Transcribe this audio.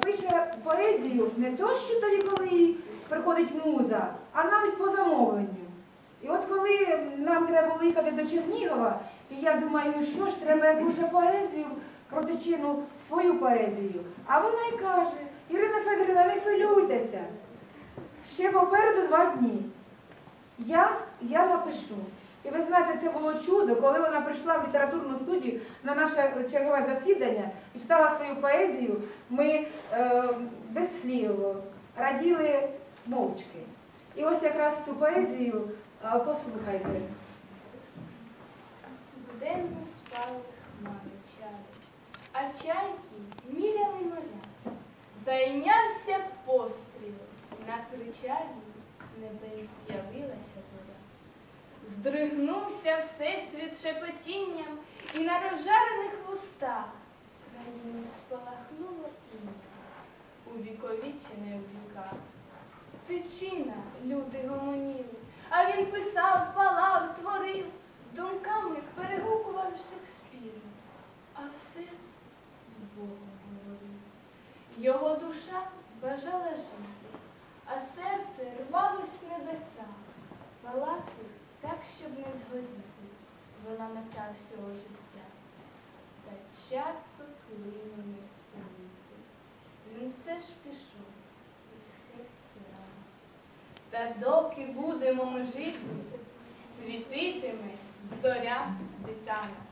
Пише поезію не то, що тоді, коли приходить муза, а навіть по замовленню. І от коли нам треба було їхати до Чернігова, і я думаю, ну що ж, треба якусь поезію, протичину свою поезію. А вона й каже, Ірина Федорівна, не хвилюйтеся. Ще попереду два дні. Я, я напишу. І ви знаєте, це було чудо, коли вона прийшла в літературну студію на наше чергове засідання і читала свою поезію, ми е, без слів раділи мовчки. І ось якраз цю поезію е, послухайте. Буденно спали хмари чари, а чайки міряли моря. Зайнявся постріл, на кричалі зоря. Здригнувся всесвіт шепотінням, і на розжарених вустах. Країни спалахнуло ім'я, увіковічене в віках. Тичина, люди гомоніли, а він писав, палав, творив, думками перегукував Шекспіра, а все з Богом говорив. Його душа бажала жити, а серце рвалось небеса, палати вона мета всього життя. Та часу плину не спинити. Він все ж пішов, і все серці. Та доки будемо ми жити, світитиме зоря світана.